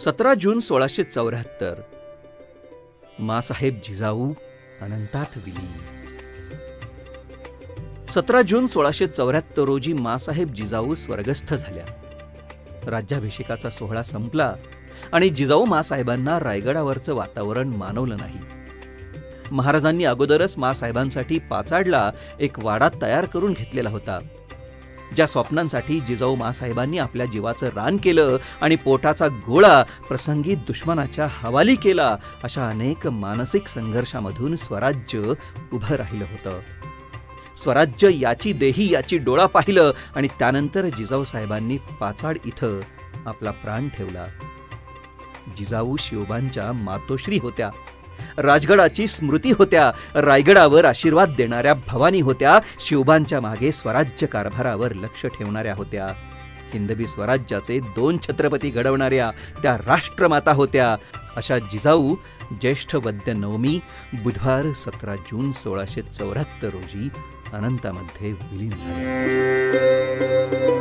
सतरा जून सोळाशे चौऱ्याहत्तर. मासाहेब जिजाऊ अनंतात विलीन सतरा जून सोळाशे चौऱ्याहत्तर रोजी मासाहेब जिजाऊ स्वर्गस्थ झाल्या. राज्याभिषेकाचा सोहळा संपला आणि जिजाऊ मासाहेबांना रायगडावरचं वातावरण मानवलं नाही. महाराजांनी अगोदरच मासाहेबांसाठी पाचाडला एक वाडा तयार करून घेतलेला होता. ज्या स्वप्नांसाठी जिजाऊ मासाहेबांनी आपल्या जीवाचं रान केलं आणि पोटाचा गोळा प्रसंगी दुश्मनाच्या हवाली केला अशा अनेक मानसिक संघर्षामधून स्वराज्य उभं राहिलं होतं. स्वराज्य याची देही याची डोळा पाहिलं आणि त्यानंतर जिजाऊ साहेबांनी पाचाड इथं आपला प्राण ठेवला. जिजाऊ शिवबांच्या मातोश्री होत्या. राजगडाची स्मृती होत्या. रायगडावर आशीर्वाद देणाऱ्या भवानी होत्या. शिवबांच्या मागे स्वराज्य कारभारावर लक्ष ठेवणाऱ्या होत्या. हिंदवी स्वराज्याचे दोन छत्रपती घडवणाऱ्या त्या राष्ट्रमाता होत्या. अशा जिजाऊ ज्येष्ठ वद्य नवमी बुधवार सतरा जून सोळाशे चौऱ्याहत्तर रोजी अनंतामध्ये विलीन झाल्या.